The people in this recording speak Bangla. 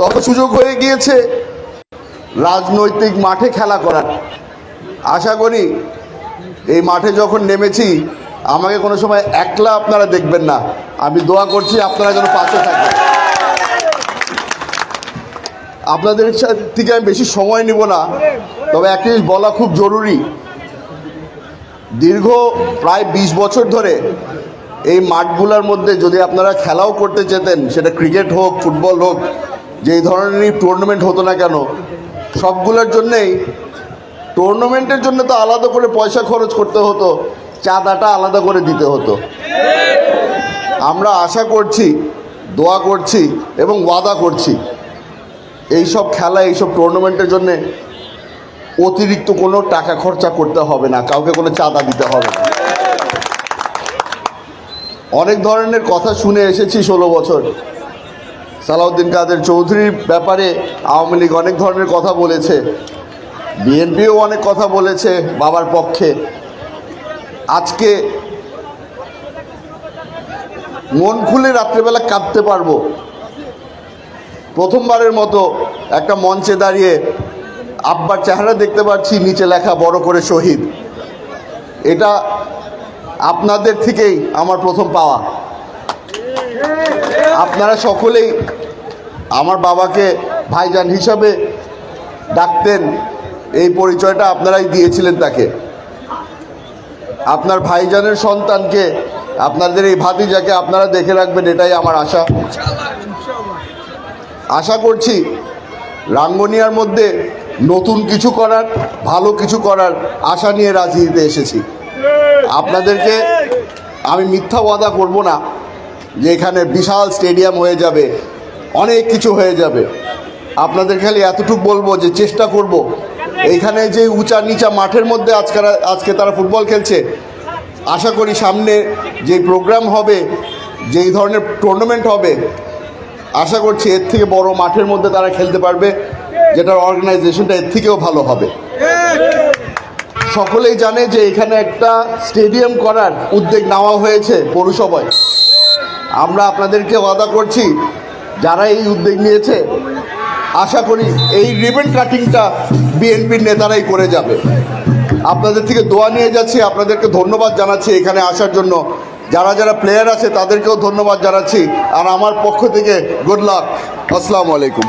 তত সুযোগ হয়ে গিয়েছে রাজনৈতিক মাঠে খেলা করার। আশা করি এই মাঠে যখন নেমেছি, আমাকে কোনো সময় একলা আপনারা দেখবেন না। আমি দোয়া করছি আপনারা যেন পাশে থাকেন। আপনাদের থেকে আমি বেশি সময় নিব না, তবে একটা জিনিস বলা খুব জরুরি। দীর্ঘ প্রায় ২০ বছর ধরে এই মাঠগুলোর মধ্যে যদি আপনারা খেলাও করতে যেতেন, সেটা ক্রিকেট হোক, ফুটবল হোক যেই ধরনেরই টুর্নামেন্ট হতো না কেন, সবগুলোর জন্যেই টুর্নামেন্টের জন্য তো আলাদা করে পয়সা খরচ করতে হতো, চাঁদাটা আলাদা করে দিতে হতো। আমরা আশা করছি, দোয়া করছি এবং ওয়াদা করছি এই সব খেলা, এইসব টুর্নামেন্টের জন্যে অতিরিক্ত কোনো টাকা খরচা করতে হবে না, কাউকে কোনো চাঁদা দিতে হবে না। অনেক ধরনের কথা শুনে এসেছি ষোলো বছর। সালাউদ্দিন কাদের চৌধুরীর ব্যাপারে আওয়ামী লীগ অনেক ধরনের কথা বলেছে। বিএনপিও অনেক কথা বলেছে বাবার পক্ষে। আজকে মন খুলে রাত্রেবেলা কাঁদতে পারব। প্রথমবারের মতো একটা মঞ্চে দাঁড়িয়ে আব্বার চেহারা দেখতে পাচ্ছি, নিচে লেখা বড় করে শহীদ। এটা আপনাদের থেকেই আমার প্রথম পাওয়া। আপনারা সকলেই আমার বাবাকে ভাইজান হিসাবে ডাকতেন। এই পরিচয়টা আপনারাই দিয়েছিলেন তাকে। আপনার ভাইজানের সন্তানকে, আপনাদের এই ভাতিজাকে আপনারা দেখে রাখবেন, এটাই আমার আশা। আশা করছি রাঙ্গনিয়ার মধ্যে নতুন কিছু করার, ভালো কিছু করার আশা নিয়ে রাজনীতিতে এসেছি। আপনাদেরকে আমি মিথ্যা ওয়াদা করব না। যে এখানে বিশাল স্টেডিয়াম হয়ে যাবে, অনেক কিছু হয়ে যাবে। আপনাদের খালি এতটুকু বলব যে চেষ্টা করব। এইখানে যে উঁচা নিচা মাঠের মধ্যে আজকে আজকে তারা ফুটবল খেলছে, আশা করি সামনে যে প্রোগ্রাম হবে, যেই ধরনের টুর্নামেন্ট হবে, আশা করছি এর থেকে বড় মাঠের মধ্যে তারা খেলতে পারবে, যেটার অর্গানাইজেশনটা এর থেকেও ভালো হবে। সকলেই জানে যে এখানে একটা স্টেডিয়াম করার উদ্যোগ নেওয়া হয়েছে পৌরসভায়। আমরা আপনাদেরকে ওয়াদা করছি, যারা এই উদ্যোগ নিয়েছে, আশা করি এই রিবেন কাটিংটা বিএনপির নেতারাই করে যাবে। আপনাদের থেকে দোয়া নিয়ে যাচ্ছি, আপনাদেরকে ধন্যবাদ জানাচ্ছি এখানে আসার জন্য। যারা যারা প্লেয়ার আছে, তাদেরকেও ধন্যবাদ জানাচ্ছি। আর আমার পক্ষ থেকে গুড লাক আসসালামু আলাইকুম।